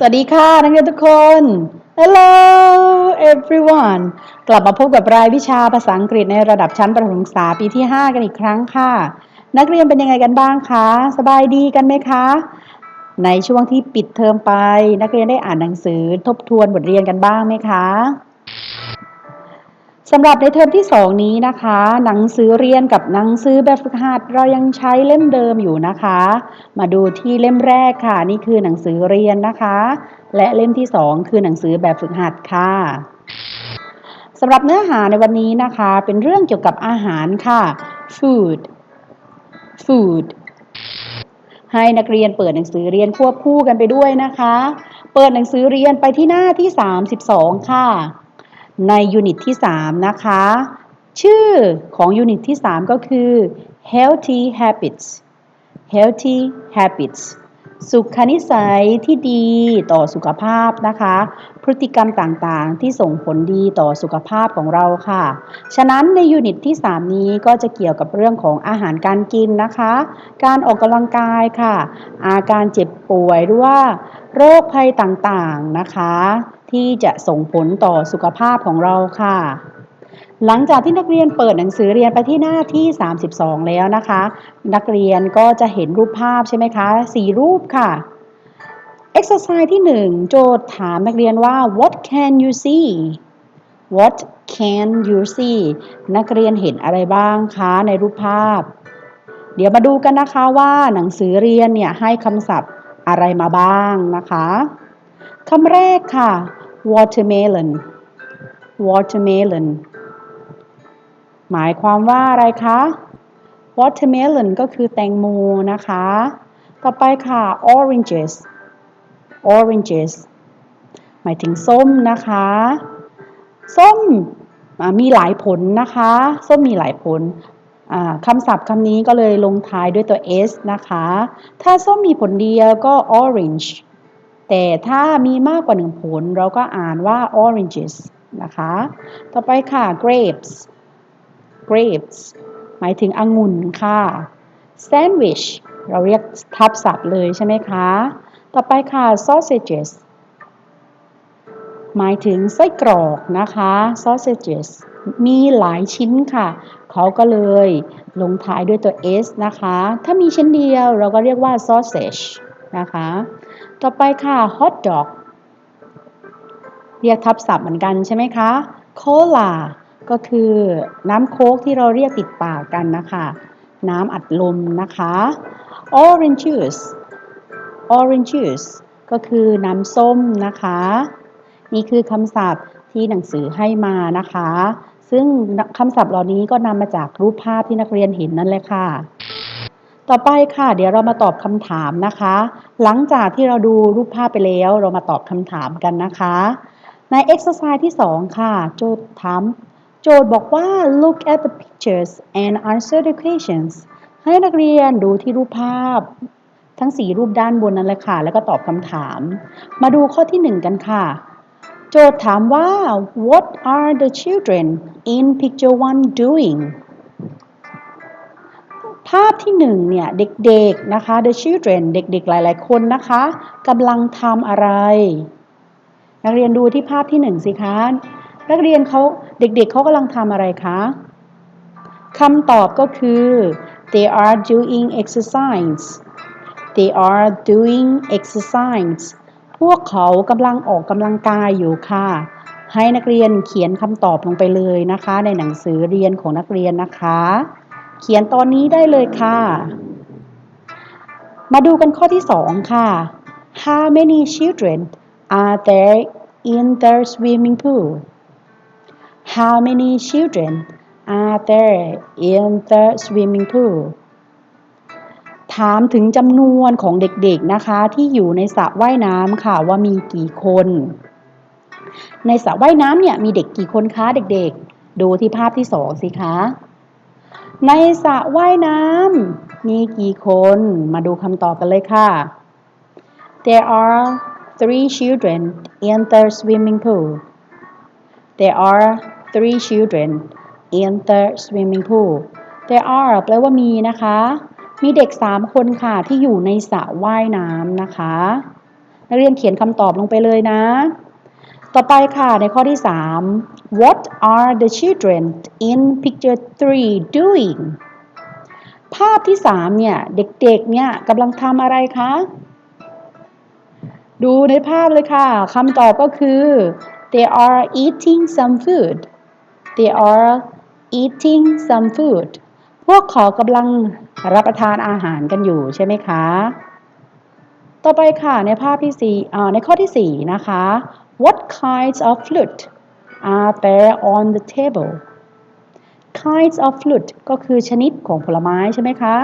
สวัสดีค่ะนักเรียนทุกคน Hello everyone กลับมาพบกับรายวิชาภาษาอังกฤษในระดับชั้นประถมศึกษาปีที่ 5 กันอีกครั้งค่ะ นักเรียนเป็นยังไงกันบ้างคะ สบายดีกันไหมคะ ในช่วงที่ปิดเทอมไป นักเรียนได้อ่านหนังสือทบทวนบทเรียนกันบ้างไหมคะ สำหรับในเทอมที่ 2 นี้นะคะ หนังสือเรียนกับหนังสือแบบฝึกหัดเรายังใช้เล่มเดิมอยู่นะคะ มาดูที่เล่มแรกค่ะ นี่คือหนังสือเรียนนะคะ และเล่มที่ 2 คือหนังสือแบบฝึกหัดค่ะสำหรับเนื้อหาในวันนี้นะคะ เป็นเรื่องเกี่ยวกับอาหารค่ะ food food ให้นักเรียนเปิดหนังสือเรียนควบคู่กันไปด้วยนะคะ เปิดหนังสือเรียนไปที่หน้าที่ 32 ค่ะ ในยูนิตที่ 3 นะคะ ชื่อของยูนิตที่ 3 ก็คือ healthy habits healthy habits สุขนิสัยที่ดีต่อสุขภาพนะคะ พฤติกรรมต่างๆ ที่ส่งผลดีต่อสุขภาพของเราค่ะ ฉะนั้นในยูนิตที่ 3 นี้ก็จะเกี่ยวกับเรื่องของอาหารการกินนะคะ การออกกำลังกายค่ะ อาการเจ็บป่วยหรือว่าโรคภัยต่างๆนะคะ ที่จะส่งผลต่อสุขภาพของเราค่ะ หลังจากที่นักเรียนเปิดหนังสือเรียนไปที่หน้าที่ 32 แล้วนะคะ นักเรียนก็จะเห็นรูปภาพใช่ไหมคะสีรูปค่ะ exercise ที่ 1 โจทย์ถามนักเรียนว่า what can you see what can you see นักเรียนเห็นอะไรบ้างคะในรูปภาพ เดี๋ยวมาดูกันนะคะว่าหนังสือเรียนเนี่ยให้คำศัพท์อะไรมาบ้างนะคะคำแรกค่ะ watermelon watermelon หมายความว่าอะไรคะ watermelon ก็คือแตงโมนะคะ ต่อไปค่ะ oranges oranges หมายถึงส้มนะคะ ส้มมีหลายผลนะคะ ส้มมีหลายผลคำศัพท์คำนี้ก็เลยลงท้ายด้วยตัว s นะคะ ถ้าส้มมีผลเดียวก็ orange แต่ถ้ามีมากกว่าหนึ่งผลเราก็อ่านว่า oranges นะคะ ต่อไปค่ะ grapes grapes หมายถึงองุ่นค่ะ sandwich เราเรียกทับศัพท์เลยใช่ไหมคะ ต่อไปค่ะ sausages หมายถึงไส้กรอกนะคะ sausages มีหลายชิ้นค่ะ เขาก็เลยลงท้ายด้วยตัว s นะคะ ถ้ามีชิ้นเดียวเราก็เรียกว่า sausage นะคะ ต่อไปค่ะ hot dog เรียกทับศัพท์เหมือนกันใช่ไหมคะ cola ก็คือน้ำโค้กที่เราเรียกติดปากกันนะคะ น้ำอัดลมนะคะ orange juice orange juice ก็คือน้ำส้มนะคะ นี่คือคำศัพท์ที่หนังสือให้มานะคะ ซึ่งคำศัพท์เหล่านี้ก็นำมาจากรูปภาพที่นักเรียนเห็นนั่นเลยค่ะ ต่อไปค่ะ เดี๋ยวเรามาตอบคำถามนะคะ หลังจากที่เราดูรูปภาพไปแล้วเรามาตอบคำถามกันนะคะ ใน exercise ที่ 2 ค่ะ โจทย์ถามโจทย์บอกว่า look at the pictures and answer the questions ให้นักเรียนดูที่รูปภาพ ทั้ง 4 รูปด้านบนนั้นเลยค่ะ แล้วก็ตอบคำถาม มาดูข้อที่ 1 กันค่ะ โจทย์ถามว่า what are the children in picture one doing ภาพที่หนึ่งเนี่ยเด็กๆนะคะ the children เด็กๆหลาย ๆ คนนะคะกำลังทำอะไร นักเรียนดูที่ภาพที่หนึ่งสิคะนักเรียนเขาเด็กๆเขากำลังทำอะไรคะคำตอบก็คือ they are doing exercise they are doing exercise พวกเขากำลังออกกำลังกายอยู่ค่ะ ให้นักเรียนเขียนคำตอบลงไปเลยนะคะ ในหนังสือเรียนของนักเรียนนะคะ เขียนตอนนี้ได้เลยค่ะ มาดูกันข้อที่ 2 ค่ะ How many children are there in the swimming pool How many children are there in the swimming pool ถามถึงจำนวนของเด็กๆนะคะ ที่อยู่ในสระว่ายน้ำค่ะว่ามีกี่คน ในสระว่ายน้ำเนี่ยมีเด็กกี่คนคะเด็กๆ ดูที่ภาพที่สองสิคะในสระว่ายน้ำมีกี่คนมาดูคำตอบกันเลยค่ะ There are three children in the swimming pool There are three children in the swimming pool There are แปลว่ามีนะคะ มีเด็กสามคนค่ะที่อยู่ในสระว่ายน้ำนะคะ นักเรียนเขียนคำตอบลงไปเลยนะ ต่อไปค่ะในข้อที่ 3 What are the children in picture 3 doing ภาพที่ 3 เนี่ย เด็กๆ เนี่ยกำลังทำอะไรคะ ดูในภาพเลยค่ะคำตอบก็คือ they are eating some food they are eating some food พวกเขากำลังรับประทานอาหารกันอยู่ใช่ไหมคะ ต่อไปค่ะในภาพที่สี่ในข้อที่ 4 นะคะ What kinds of fruit are there on the table kinds of fruit ก็คือชนิดของผลไม้ใช่ไหมคะ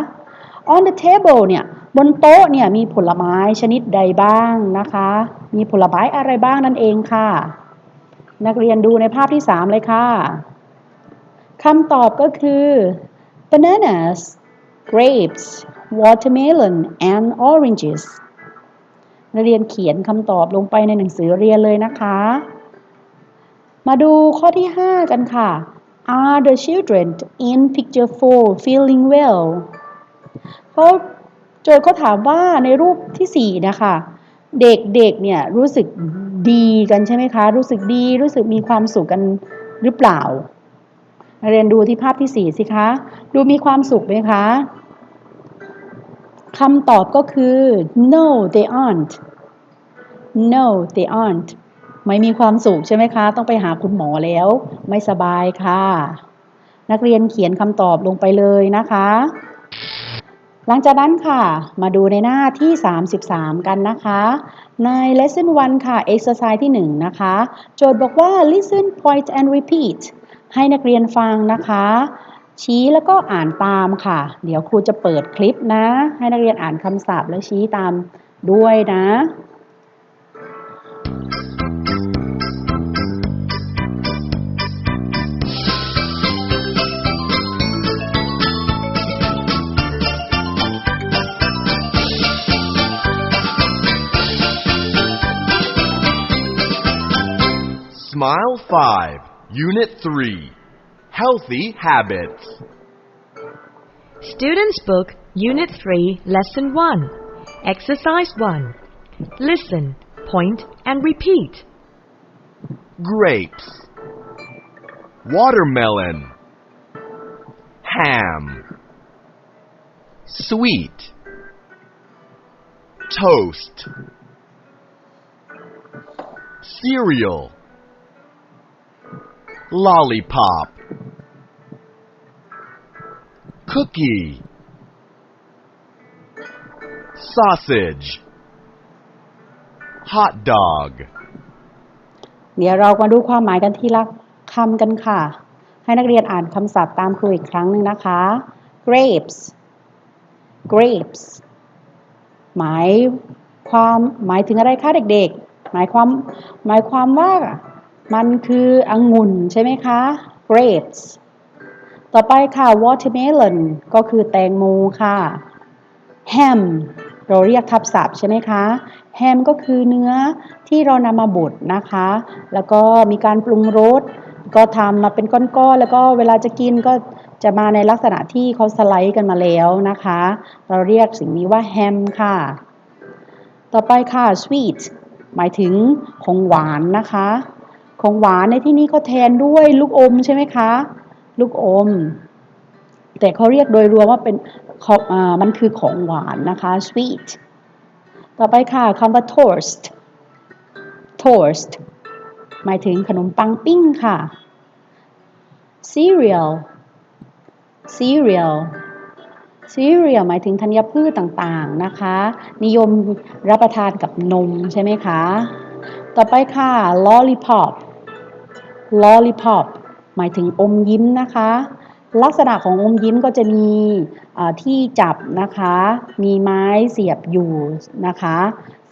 on the table เนี่ย บนโต๊ะเนี่ยมีผลไม้ชนิดใดบ้างนะคะ มีผลไม้อะไรบ้างนั่นเองค่ะ นักเรียนดูในภาพที่ 3 เลยค่ะคำตอบก็คือ bananas grapes watermelon and oranges นักเรียนเขียนคำตอบลงไปในหนังสือเรียนเลยนะคะ มาดูข้อที่ 5 กันค่ะ Are the children in picture 4 feeling well เขาโจทย์เขาถามว่าในรูปที่ 4 นะคะ เด็กๆเนี่ยรู้สึกดีกันใช่ไหมคะ รู้สึกดีรู้สึกมีความสุขกันหรือเปล่านเรียนดูที่ภาพที่ 4 สิคะ ดูมีความสุขไหมคะคำตอบก็คือ no they aren't no they aren't ไม่มีความสุขใช่ไหมคะ ต้องไปหาคุณหมอแล้ว ไม่สบายค่ะ นักเรียนเขียนคำตอบลงไปเลยนะคะ หลังจากนั้นค่ะ มาดูในหน้าที่ 33 กันนะคะ ใน lesson 1 ค่ะ exercise ที่ 1 นะคะ โจทย์บอกว่า listen point and repeat ให้นักเรียนฟังนะคะ ชี้แล้วก็อ่านตามค่ะ เดี๋ยวครูจะเปิดคลิปนะ ให้นักเรียนอ่านคำศัพท์และชี้ตามด้วยนะ Smile 5, Unit 3 Healthy Habits. Students Book, Unit 3, Lesson 1. Exercise 1. Listen, point, and repeat. Grapes. Watermelon. Ham. Sweet. Toast. Cereal. Lollipop. Cookie. Sausage. Hot dog. เดี๋ยวเรามาดูความหมายกันทีละคำกันค่ะ ให้นักเรียนอ่านคำศัพท์ตามครูอีกครั้งหนึ่งนะคะ grapes grapes หมายความหมายถึงอะไรคะเด็กๆ หมายความหมายความว่ามันคือองุ่นใช่ไหมคะ grapes ต่อไปค่ะ watermelon ก็คือแตงโมค่ะ ham เราเรียกทับศัพท์ใช่ไหมคะ ham ก็คือเนื้อที่เรานำมาบดนะคะ แล้วก็มีการปรุงรสก็ทำมาเป็นก้อนๆแล้วก็เวลาจะกินก็จะมาในลักษณะที่เขาสไลด์กันมาแล้วนะคะ เราเรียกสิ่งนี้ว่า ham ค่ะ ต่อไปค่ะ sweet หมายถึงของหวานนะคะ ของหวานในที่นี้เขาแทนด้วยลูกอมใช่ไหมคะ ลูกอม แต่เขาเรียกโดยรวมว่าเป็นของอ่ามันคือของหวานนะคะ sweet ต่อไปค่ะคำว่า toast toast หมายถึงขนมปังปิ้งค่ะ cereal cereal cereal หมายถึงธัญพืชต่างๆนะคะ นิยมรับประทานกับนมใช่ไหมคะ ต่อไปค่ะ lollipop lollipop หมายถึงอมยิ้มนะคะ ลักษณะของอมยิ้มก็จะมีที่จับนะคะ มีไม้เสียบอยู่นะคะ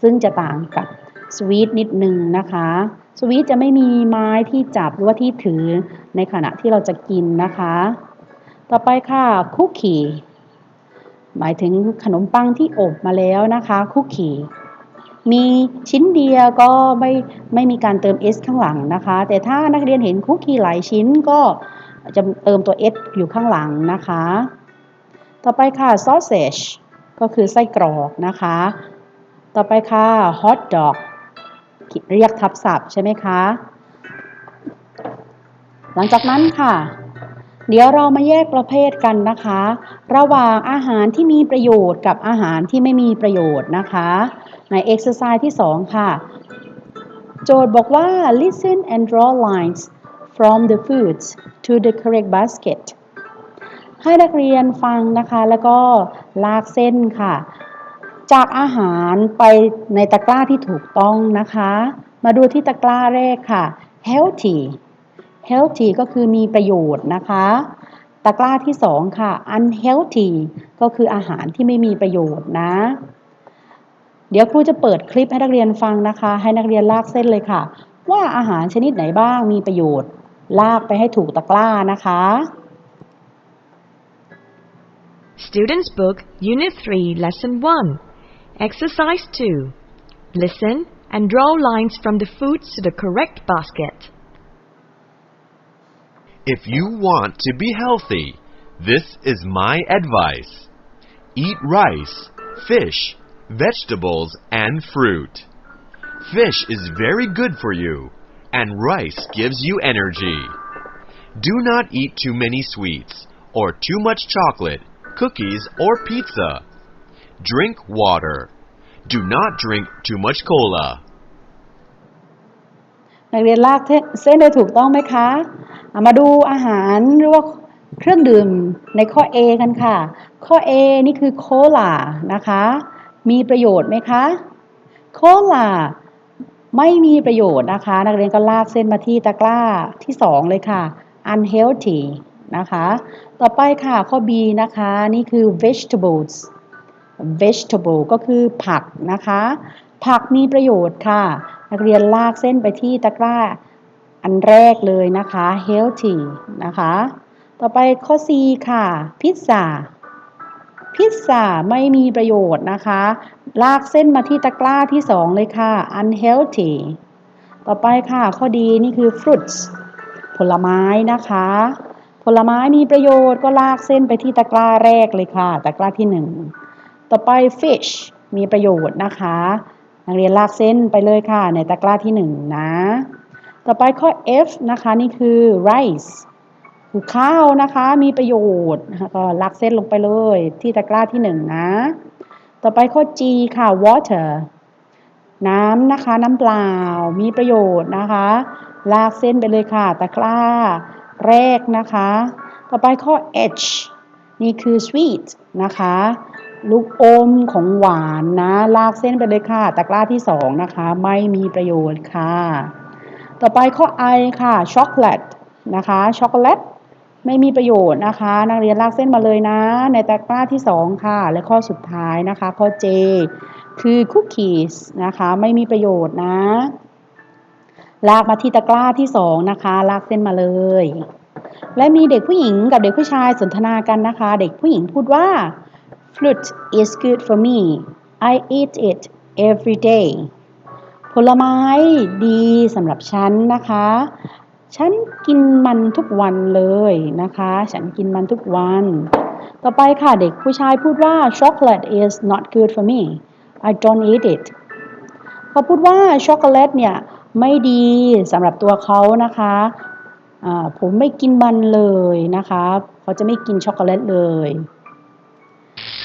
ซึ่งจะต่างกับสวีทนิดนึงนะคะสวีทจะไม่มีไม้ที่จับหรือว่าที่ถือในขณะที่เราจะกินนะคะ ต่อไปค่ะคุกกี้หมายถึงขนมปังที่อบมาแล้วนะคะคุกกี้ มีชิ้นเดียวก็ไม่ไม่มีการเติม s ข้างหลังนะคะ แต่ถ้านักเรียนเห็นคุกกี้หลายชิ้นก็จะเติมตัว s อยู่ข้างหลังนะคะ ต่อไปค่ะ sausage ก็คือไส้กรอกนะคะ ต่อไปค่ะ hot dog เรียกทับศัพท์ใช่ไหมคะ หลังจากนั้นค่ะ เดี๋ยวเรามาแยกประเภทกันนะคะ ระหว่างอาหารที่มีประโยชน์กับอาหารที่ไม่มีประโยชน์นะคะ ใน exercise ที่ 2 ค่ะ โจทย์บอกว่า listen and draw lines from the foods to the correct basket ให้นักเรียนฟังนะคะ แล้วก็ลากเส้นค่ะ จากอาหารไปในตะกร้าที่ถูกต้องนะคะ มาดูที่ตะกร้าแรกค่ะ healthy healthy ก็คือมีประโยชน์นะคะตะกร้าที่ 2 ค่ะ unhealthy ก็คืออาหารที่ไม่มีประโยชน์นะ เดี๋ยวครูจะเปิดคลิปให้นักเรียนฟังนะคะ ให้นักเรียนลากเส้นเลยค่ะ ว่าอาหารชนิดไหนบ้างมีประโยชน์ ลากไปให้ถูกตะกร้านะคะ Students' Book, Unit 3, Lesson 1. Exercise 2. Listen and draw lines from the foods to the correct basket. If you want to be healthy, this is my advice. Eat rice, fish, vegetables, and fruit. Fish is very good for you, and rice gives you energy. Do not eat too many sweets, or too much chocolate, cookies, or pizza. Drink water. Do not drink too much cola. นักเรียนลากเส้นได้ถูกต้องไหมคะอ่ะ มาดูอาหารหรือว่าเครื่องดื่มในข้อ A กันค่ะ ข้อ A นี่คือโคลานะคะ มีประโยชน์ไหมคะ โคลาไม่มีประโยชน์นะคะ นักเรียนก็ลากเส้นมาที่ตะกร้าที่2เลยค่ะ unhealthy นะคะ ต่อไปค่ะข้อ B นะคะ นี่คือ vegetables vegetable ก็คือผักนะคะ ผักมีประโยชน์ค่ะ นักเรียนลากเส้นไปที่ตะกร้า อันแรกเลยนะคะ healthy นะคะ ต่อไปข้อ C ค่ะ พิซซ่า พิซซ่าไม่มีประโยชน์นะคะ ลากเส้นมาที่ตะกร้าที่ 2 เลยค่ะ unhealthy ต่อไปค่ะข้อดีนี่คือ fruits ผลไม้นะคะ ผลไม้มีประโยชน์ก็ลากเส้นไปที่ตะกร้าแรกเลยค่ะ ตะกร้าที่ 1 ต่อไป fish มีประโยชน์นะคะ นักเรียนลากเส้นไปเลยค่ะ ในตะกร้าที่ 1 นะ ต่อไปข้อ F นะคะนี่คือ rice คือข้าวนะคะมีประโยชน์นะคะก็ลากเส้นลงไปเลยที่ตะกร้าที่1นะ ต่อไปข้อ G ค่ะ water น้ำนะคะน้ำเปล่ามีประโยชน์นะคะ ลากเส้นไปเลยค่ะ ตะกร้าแรกนะคะ ต่อไปข้อ H นี่คือ sweet นะคะ ลูกอมของหวานนะ ลากเส้นไปเลยค่ะ ตะกร้าที่2นะคะ ไม่มีประโยชน์ค่ะ ต่อไปข้อ I ค่ะช็อกโกแลตนะคะช็อกโกแลตไม่มีประโยชน์นะคะ นักเรียนลากเส้นมาเลยนะ ในตะกร้าที่ 2 ค่ะ และข้อสุดท้ายนะคะ ข้อ J คือคุกกี้นะคะ ไม่มีประโยชน์นะ ลากมาที่ตะกร้าที่ 2 นะคะ ลากเส้นมาเลย และมีเด็กผู้หญิงกับเด็กผู้ชายสนทนากันนะคะ เด็กผู้หญิงพูดว่า fruit is good for me I eat it every day ผลไม้ดีสำหรับฉันนะคะ ฉันกินมันทุกวันเลยนะคะ ฉันกินมันทุกวัน ต่อไปค่ะเด็กผู้ชายพูดว่า chocolate is not good for me I don't eat it เขาพูดว่าช็อกโกแลตเนี่ยไม่ดีสำหรับตัวเขานะคะผมไม่กินมันเลยนะคะ เขาจะไม่กินช็อกโกแลตเลย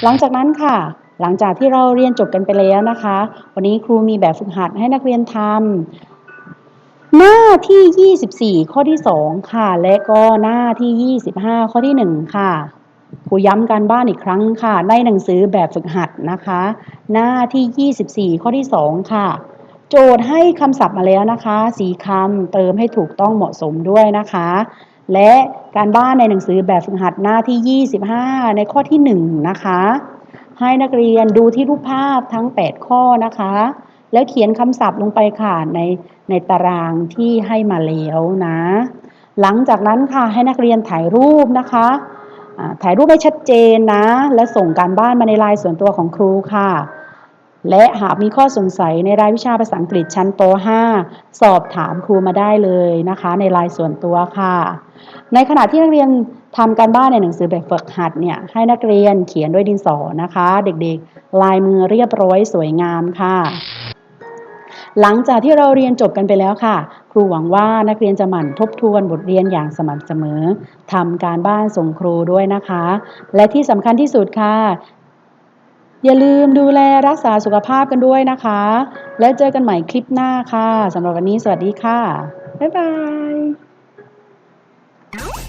หลังจากนั้นค่ะ หลังจากที่เราเรียนจบกันไปแล้วนะคะ วันนี้ครูมีแบบฝึกหัดให้นักเรียนทำหน้าที่ 24 ข้อที่ 2 ค่ะ และก็หน้าที่ 25 ข้อที่ 1 ค่ะครูย้ำการบ้านอีกครั้งค่ะ ในหนังสือแบบฝึกหัดนะคะ หน้าที่ 24 ข้อที่ 2 ค่ะ โจทย์ให้คำศัพท์มาแล้วนะคะสีคำเติมให้ถูกต้องเหมาะสมด้วยนะคะ และการบ้านในหนังสือแบบฝึกหัดหน้าที่ 25 ในข้อที่ 1 นะคะ ให้นักเรียนดูที่รูปภาพทั้ง 8 ข้อนะคะ แล้วเขียนคำศัพท์ลงไปค่ะในในตารางที่ให้มาแล้วนะ หลังจากนั้นค่ะให้นักเรียนถ่ายรูปนะคะถ่ายรูปให้ชัดเจนนะ และส่งการบ้านมาในไลน์ส่วนตัวของครูค่ะ และหากมีข้อสงสัยในรายวิชาภาษาอังกฤษชั้นป .5 สอบถามครูมาได้เลยนะคะ ในไลน์ส่วนตัวค่ะ ในขณะที่นักเรียนทำการบ้านในหนังสือแบบฝึกหัดเนี่ยให้นักเรียนเขียนด้วยดินสอนะคะ เด็กๆ ลายมือเรียบร้อยสวยงามค่ะ หลังจากที่เราเรียนจบกันไปแล้วค่ะ ครูหวังว่านักเรียนจะหมั่นทบทวนบทเรียนอย่างสม่ำเสมอทำการบ้านส่งครูด้วยนะคะ และที่สำคัญที่สุดค่ะ อย่าลืมดูแลรักษาสุขภาพกันด้วยนะคะ แล้วเจอกันใหม่คลิปหน้าค่ะสำหรับวันนี้สวัสดีค่ะ บ๊ายบาย